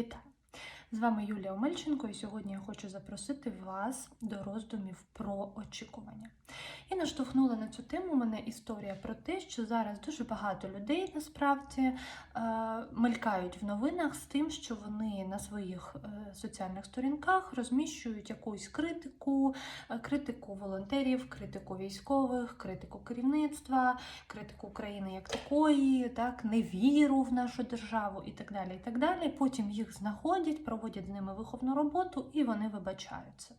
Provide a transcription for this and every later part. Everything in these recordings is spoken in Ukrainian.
Вітаю! З вами Юлія Омельченко, і сьогодні я хочу запросити вас до роздумів про очікування. І наштовхнула на цю тему мене історія про те, що зараз дуже багато людей насправді е, мелькають в новинах з тим, що вони на своїх е, соціальних сторінках розміщують якусь критику, е, критику волонтерів, критику військових, критику керівництва, критику України як такої, так, невіру в нашу державу і так далі. і так далі. Потім їх знаходять, проводять з ними виховну роботу і вони вибачаються.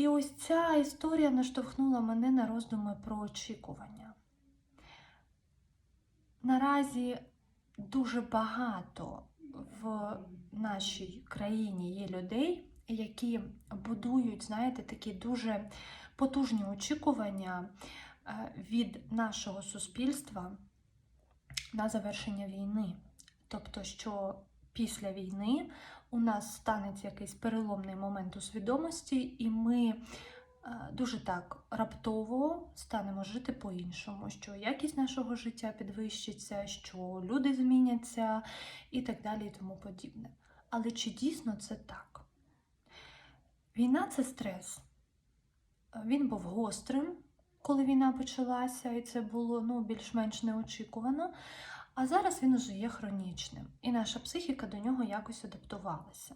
І ось ця історія наштовхнула мене на роздуми про очікування. Наразі дуже багато в нашій країні є людей, які будують, знаєте, такі дуже потужні очікування е, від нашого суспільства на завершення війни. Тобто, що після війни у нас станеться якийсь переломний момент у свідомості, і ми е, дуже так раптово станемо жити по-іншому, що якість нашого життя підвищиться, що люди зміняться і так далі, і тому подібне. Але чи дійсно це так? Війна це стрес. Він був гострим, коли війна почалася, і це було ну, більш-менш неочікувано. А зараз він уже є хронічним, і наша психіка до нього якось адаптувалася.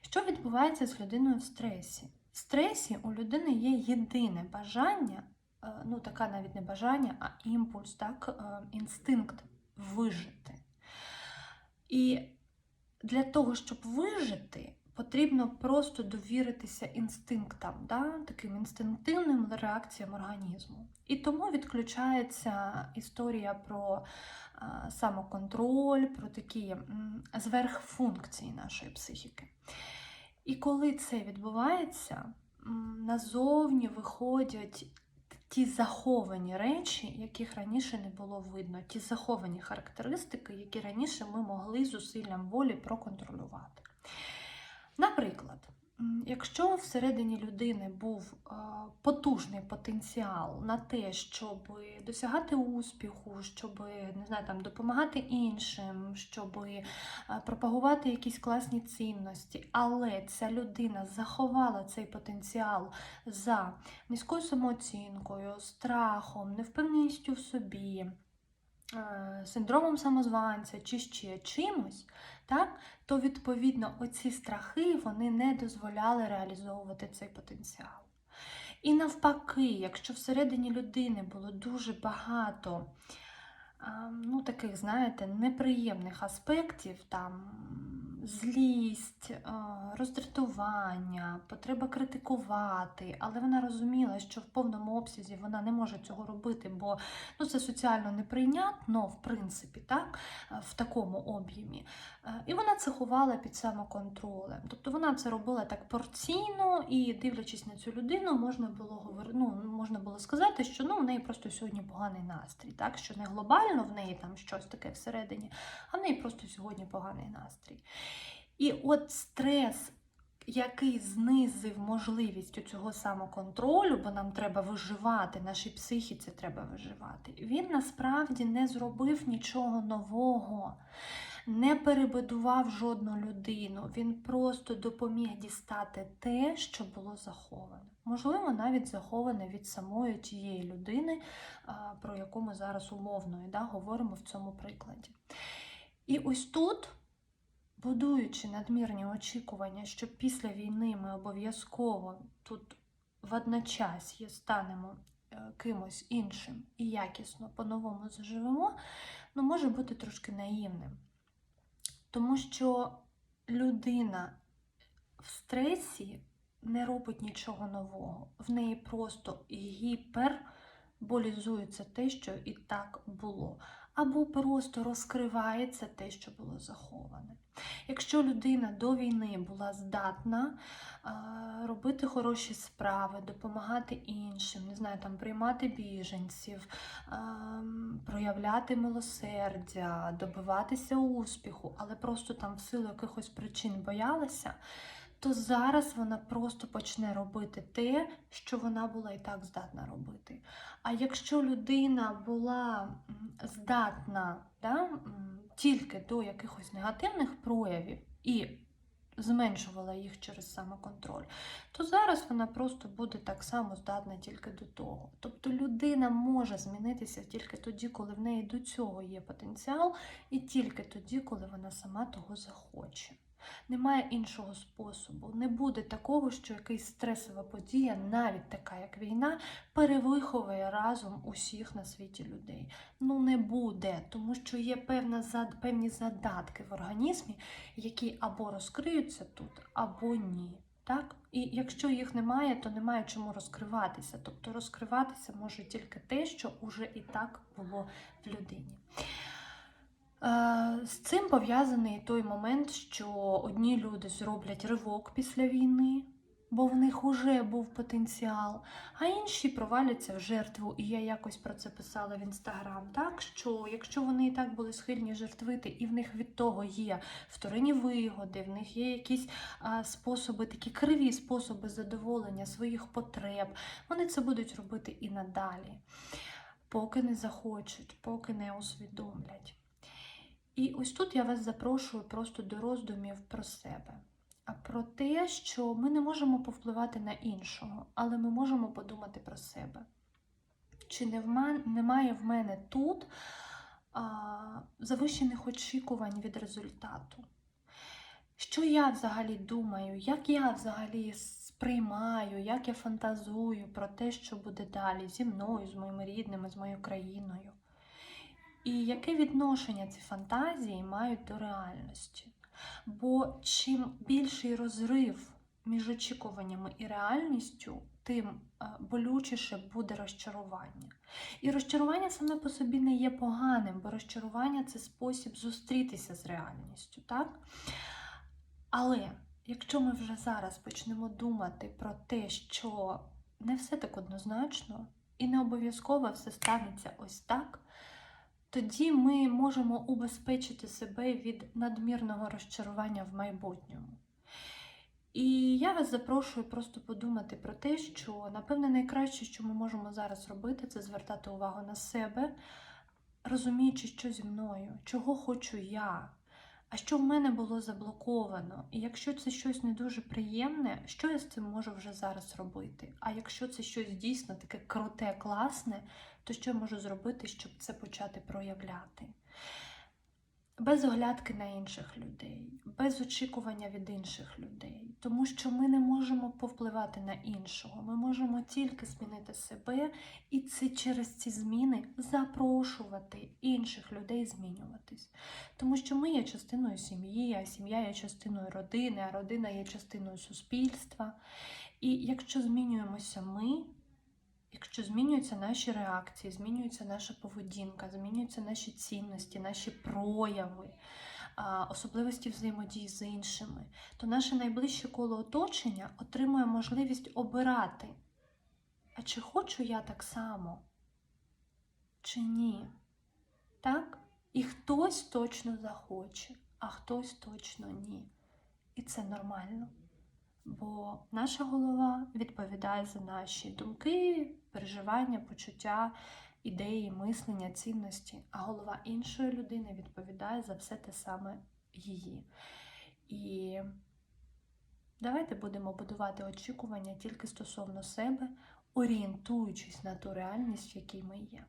Що відбувається з людиною в стресі? В стресі у людини є єдине бажання, е, ну така навіть не бажання, а імпульс, так, е, інстинкт вижити. І для того, щоб вижити, потрібно просто довіритися інстинктам, да? таким інстинктивним реакціям організму. І тому відключається історія про самоконтроль, про такі зверхфункції нашої психіки. І коли це відбувається, назовні виходять ті заховані речі, яких раніше не було видно, ті заховані характеристики, які раніше ми могли зусиллям волі проконтролювати. Наприклад, якщо всередині людини був потужний потенціал на те, щоб досягати успіху, щоб не знаю, там, допомагати іншим, щоб пропагувати якісь класні цінності, але ця людина заховала цей потенціал за низькою самооцінкою, страхом, невпевненістю в собі. Синдромом самозванця чи ще чимось, так, то відповідно оці страхи вони не дозволяли реалізовувати цей потенціал. І навпаки, якщо всередині людини було дуже багато ну, таких, знаєте, неприємних аспектів, там злість, роздратування, потреба критикувати, але вона розуміла, що в повному обсязі вона не може цього робити, бо ну, це соціально неприйнятно, в принципі, так, в такому об'ємі. І вона це ховала під самоконтролем. Тобто вона це робила так порційно, і, дивлячись на цю людину, можна було говорити, ну, можна було сказати, що ну, в неї просто сьогодні поганий настрій, так, що не глобально в неї там щось таке всередині, а в неї просто сьогодні поганий настрій. І от стрес, який знизив можливість у цього самоконтролю, бо нам треба виживати, нашій психіці треба виживати, він насправді не зробив нічого нового. Не перебудував жодну людину, він просто допоміг дістати те, що було заховане. Можливо, навіть заховане від самої тієї людини, про яку ми зараз умовно да, говоримо в цьому прикладі. І ось тут будуючи надмірні очікування, що після війни ми обов'язково тут водночас станемо е, кимось іншим і якісно по-новому заживемо, ну, може бути трошки наївним. Тому що людина в стресі не робить нічого нового. В неї просто гіперболізується те, що і так було. Або просто розкривається те, що було заховане. Якщо людина до війни була здатна робити хороші справи, допомагати іншим, не знаю, там приймати біженців, проявляти милосердя, добиватися успіху, але просто там в силу якихось причин боялася, то зараз вона просто почне робити те, що вона була і так здатна робити. А якщо людина була здатна да, тільки до якихось негативних проявів і зменшувала їх через самоконтроль, то зараз вона просто буде так само здатна тільки до того. Тобто людина може змінитися тільки тоді, коли в неї до цього є потенціал, і тільки тоді, коли вона сама того захоче. Немає іншого способу. Не буде такого, що якась стресова подія, навіть така як війна, перевиховує разом усіх на світі людей. Ну не буде, тому що є певна певні задатки в організмі, які або розкриються тут, або ні. Так? І якщо їх немає, то немає чому розкриватися. Тобто розкриватися може тільки те, що вже і так було в людині. Е, З цим пов'язаний той момент, що одні люди зроблять ривок після війни, бо в них вже був потенціал, а інші проваляться в жертву. І я якось про це писала в інстаграм. Так що, якщо вони і так були схильні жертвити, і в них від того є вторинні вигоди, в них є якісь способи, такі криві способи задоволення своїх потреб, вони це будуть робити і надалі, поки не захочуть, поки не усвідомлять. І ось тут я вас запрошую просто до роздумів про себе. А про те, що ми не можемо повпливати на іншого, але ми можемо подумати про себе. Чи немає в мене тут а, завищених очікувань від результату? Що я взагалі думаю, як я взагалі сприймаю, як я фантазую про те, що буде далі зі мною, з моїми рідними, з моєю країною? І яке відношення ці фантазії мають до реальності? Бо чим більший розрив між очікуваннями і реальністю, тим е, болючіше буде розчарування. І розчарування саме по собі не є поганим, бо розчарування це спосіб зустрітися з реальністю, так? Але якщо ми вже зараз почнемо думати про те, що не все так однозначно, і не обов'язково все станеться ось так, тоді ми можемо убезпечити себе від надмірного розчарування в майбутньому. І я вас запрошую просто подумати про те, що, напевне, найкраще, що ми можемо зараз робити, це звертати увагу на себе, розуміючи, що зі мною, чого хочу я, а що в мене було заблоковано. І якщо це щось не дуже приємне, що я з цим можу вже зараз робити? А якщо це щось дійсно таке круте, класне, то що я можу зробити, щоб це почати проявляти? Без оглядки на інших людей, без очікування від інших людей, тому що ми не можемо повпливати на іншого. Ми можемо тільки змінити себе, і це через ці зміни запрошувати інших людей змінюватись. Тому що ми є частиною сім'ї, а сім'я є частиною родини, а родина є частиною суспільства. І якщо змінюємося ми, Якщо змінюються наші реакції, змінюється наша поведінка, змінюються наші цінності, наші прояви, особливості взаємодії з іншими, то наше найближче коло оточення отримує можливість обирати. А чи хочу я так само? Чи ні? Так? І хтось точно захоче, а хтось точно ні. І це нормально. Бо наша голова відповідає за наші думки, переживання, почуття, ідеї, мислення, цінності, а голова іншої людини відповідає за все те саме її. І давайте будемо будувати очікування тільки стосовно себе, орієнтуючись на ту реальність, в якій ми є.